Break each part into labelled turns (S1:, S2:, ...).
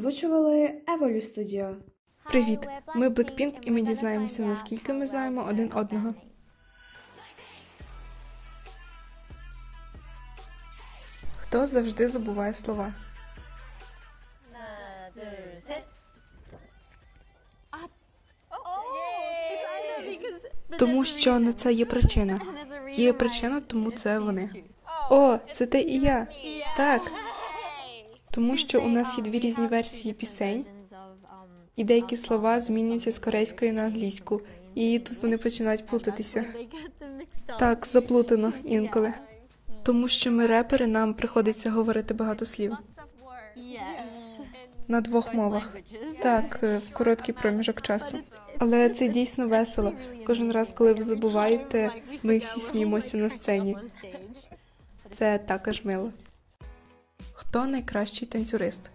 S1: Озвучували Еволю Студіо.
S2: Привіт, ми Blackpink і ми дізнаємося, наскільки ми знаємо один одного. Хто завжди забуває слова? Тому що на це є причина. Є причина, тому це вони. О, це ти і я. Так. Тому що у нас є дві різні версії пісень, і деякі слова змінюються з корейської на англійську. І тут вони починають плутатися. Так, заплутано інколи. Тому що ми репери, нам приходиться говорити багато слів на двох мовах. Так, е, в короткий проміжок часу. Але це дійсно весело. Кожен раз, коли ви забуваєте, ми всі сміємося на сцені. Це також мило. Хто найкращий танцюрист?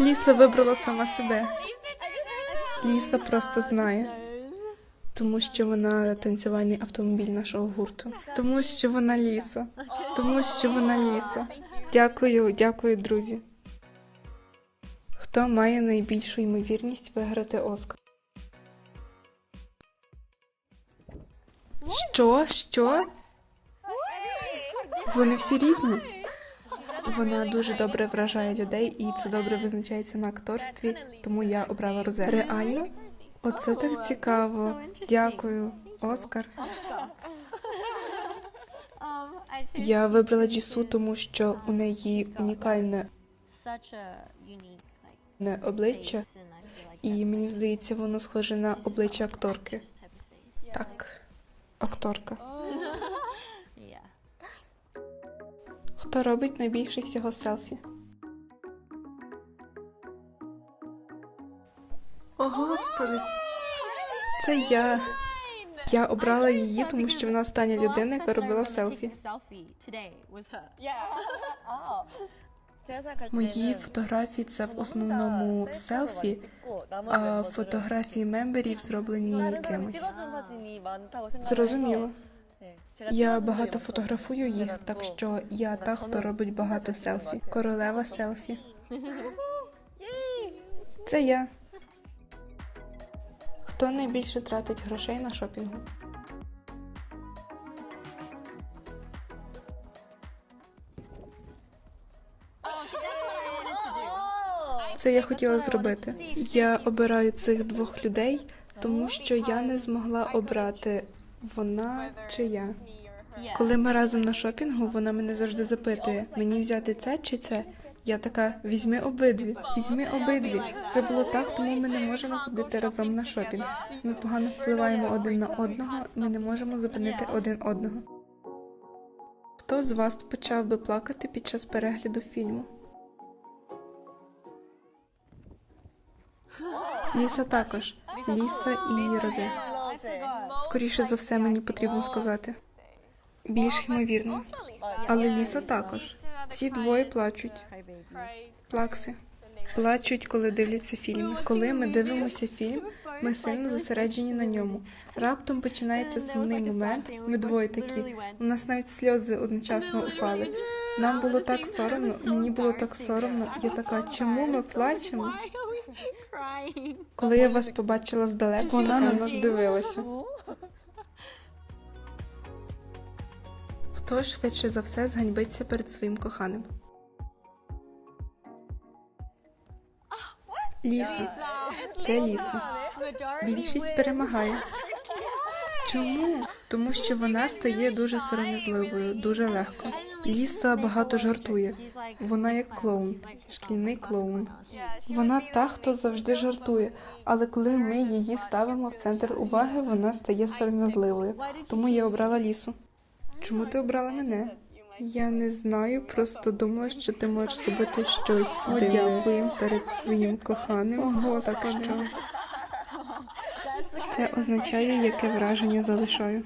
S2: Ліса вибрала сама себе. Ліса просто знає. Тому що вона танцювальний автомобіль нашого гурту. Тому що вона ліса. Тому що вона ліса. Дякую, дякую, друзі. Хто має найбільшу ймовірність виграти Оскар? Що? Що? Вони всі різні. Вона дуже добре вражає людей, і це добре визначається на акторстві, тому я обрала Розе. Реально? Оце так цікаво. Дякую, Оскар. Я вибрала Джісу, тому що у неї унікальне не обличчя, і мені здається, воно схоже на обличчя акторки. Так, акторка. Хто робить найбільше всього селфі? О, господи! Це я. Я обрала її, тому що вона остання людина, яка робила селфі. Мої фотографії це в основному селфі, а фотографії мемберів зроблені кимось. Зрозуміло. Я багато фотографую їх, так що я та, хто робить багато селфі. Королева селфі. Це я. Хто найбільше тратить грошей на шопінгу? Це я хотіла зробити. Я обираю цих двох людей, тому що я не змогла обрати вона чи я. Коли ми разом на шопінгу, вона мене завжди запитує: мені взяти це чи це? Я така: візьми обидві, візьми обидві. Це було так, тому ми не можемо ходити разом на шопінг. Ми погано впливаємо один на одного, ми не можемо зупинити один одного. Хто з вас почав би плакати під час перегляду фільму? Ліса також. Ліса і Розе. Скоріше за все, мені потрібно сказати. Більш ймовірно. Але Ліса також. Ці двоє плачуть. Плакси. Плачуть, коли дивляться фільми. Коли ми дивимося фільм, ми сильно зосереджені на ньому. Раптом починається сумний момент. Ми двоє такі. У нас навіть сльози одночасно упали. Нам було так соромно, мені було так соромно. Я така, чому ми плачемо? Коли я вас побачила здалеку, вона на нас дивилася. Хто швидше за все зганьбиться перед своїм коханим? Ліса. Це ліса. Більшість перемагає. Чому? Тому що вона стає дуже сором'язливою, дуже легко. Ліса багато жартує. Вона як клоун, шкільний клоун. Вона та, хто завжди жартує, але коли ми її ставимо в центр уваги, вона стає сором'язливою. Тому я обрала лісу. Чому ти обрала мене? Я не знаю, просто думала, що ти можеш зробити щось дякую перед своїм коханим. О, Господи. Це означає, яке враження залишаю.